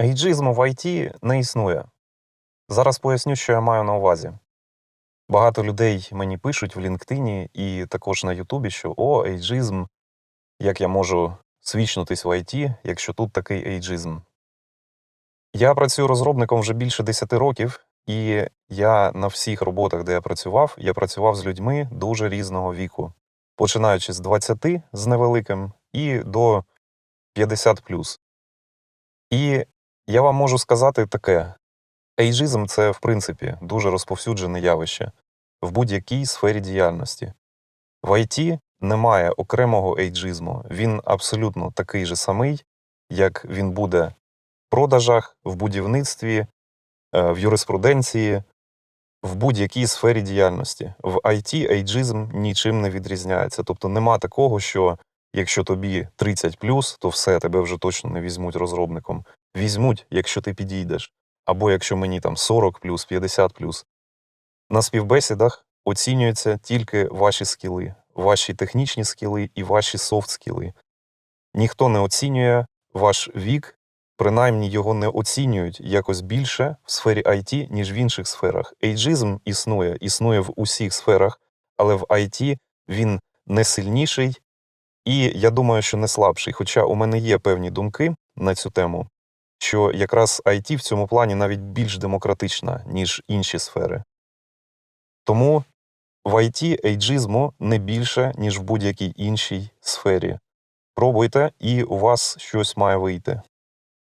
Ейджизму в IT не існує. Зараз поясню, що я маю на увазі. Багато людей мені пишуть в LinkedIn і також на Ютубі, що о, ейджизм, як я можу свічнутись в IT, якщо тут такий ейджизм. Я працюю розробником вже більше 10 років, і я на всіх роботах, де я працював, я працював з людьми дуже різного віку, починаючи з 20 з невеликим і до 50 І я вам можу сказати таке: ейджизм це, в принципі, дуже розповсюджене явище в будь-якій сфері діяльності. В IT немає окремого ейджизму, він абсолютно такий же самий, як він буде в продажах, в будівництві, е, в юриспруденції, в будь-якій сфері діяльності. В IT ейджизм нічим не відрізняється. Тобто нема такого, що якщо тобі 30 то все, тебе вже точно не візьмуть розробником. Візьмуть, якщо ти підійдеш, або якщо мені там 40 50 На співбесідах оцінюються тільки ваші скіли, ваші технічні скіли і ваші софт скіли. Ніхто не оцінює ваш вік, принаймні його не оцінюють якось більше в сфері IT, ніж в інших сферах. Ейджизм існує, існує в усіх сферах, але в IT він не сильніший і я думаю, що не слабший. Хоча у мене є певні думки на цю тему, що якраз IT в цьому плані навіть більш демократична, ніж інші сфери. Тому в IT ейджизму не більше, ніж в будь-якій іншій сфері. Пробуйте, і у вас щось має вийти.